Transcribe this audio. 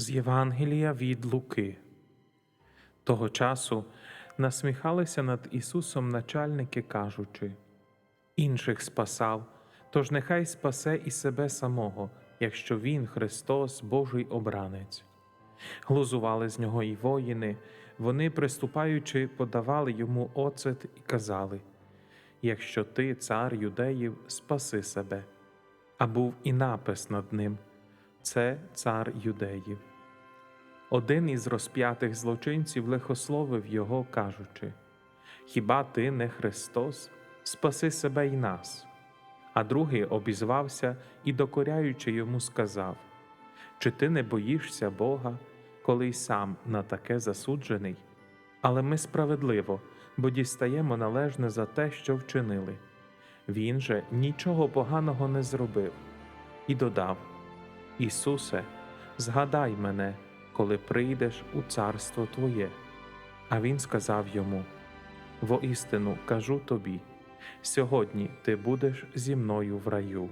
З Євангелія від Луки. Того часу насміхалися над Ісусом начальники, кажучи: інших спасав, тож нехай спасе і себе самого, якщо Він, Христос, Божий обранець. Глузували з нього і воїни, вони, приступаючи, подавали йому оцет і казали: Якщо ти, цар юдеїв, спаси себе. А був і напис над ним це цар юдеїв. Один із розп'ятих злочинців лихословив його, кажучи: Хіба ти не Христос? Спаси себе й нас. А другий обізвався і, докоряючи йому, сказав: Чи ти не боїшся Бога, коли й сам на таке засуджений? Але ми справедливо, бо дістаємо належне за те, що вчинили. Він же нічого поганого не зробив, і додав: Ісусе, згадай мене, коли прийдеш у царство Твоє. А він сказав йому: Воістину кажу тобі, сьогодні ти будеш зі мною в раю.